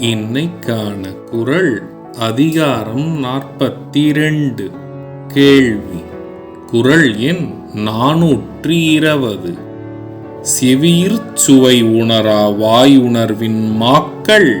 இன்னைக்கான குரல் அதிகாரம் நாற்பத்தி ரெண்டு கேள்வி. குரல் எண் நானூற்றி இருபது செவியிற் சுவை உணரா வாய் உணர்வின் மாக்கள்.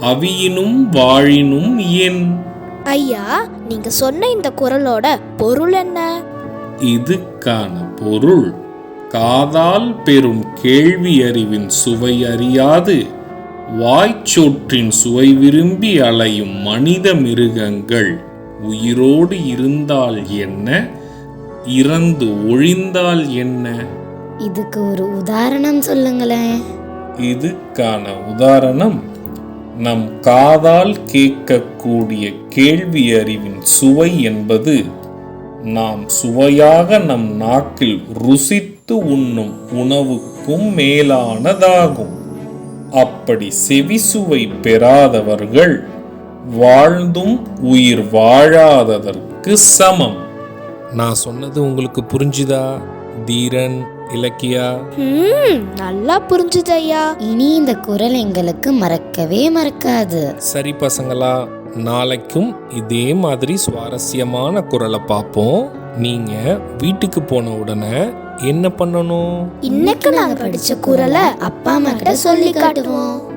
அவியினும் வாழினும் என். ஐயா நீங்க சொன்ன இந்த குரலோட பொருள் என்ன? இதுக்கான பொருள் காதால் பெறும் கேள்வி அறிவின் சுவை அறியாது. வாய்ச்சோற்றின் சுவை விரும்பி அலையும் மனித மிருகங்கள் உயிரோடு இருந்தால் என்ன? இறந்து ஒழிந்தால் என்ன? இதுக்கு ஒரு உதாரணம் சொல்லுங்களேன். இதுக்கான உதாரணம் நம் காதால் கேட்கக்கூடிய கேள்வி அறிவின் சுவை என்பது நாம் சுவையாக நம் நாக்கில் ருசித்து உண்ணும் உணவுக்கும் மேலானதாகும். அப்படி செவிசுவை பெறாதவர்கள் வாழ்ந்தும் உயிர் வாழாததற்கு சமம். நான் சொன்னது உங்களுக்கு புரிஞ்சுதா தீரன் இலக்கியா? ம் நல்லா புரிஞ்சுது ஐயா இனி இந்த குரல் எங்களுக்கு மறக்கவே மறக்காது. சரி பசங்களா நாளைக்கும் இதே மாதிரி சுவாரஸ்யமான குரலை பார்ப்போம். நீங்க வீட்டுக்கு போன உடனே என்ன பண்ணணும்? இன்னைக்கு நாங்க படிச்ச குரலை அப்பா அம்மா கிட்ட சொல்லி காட்டுவோம்.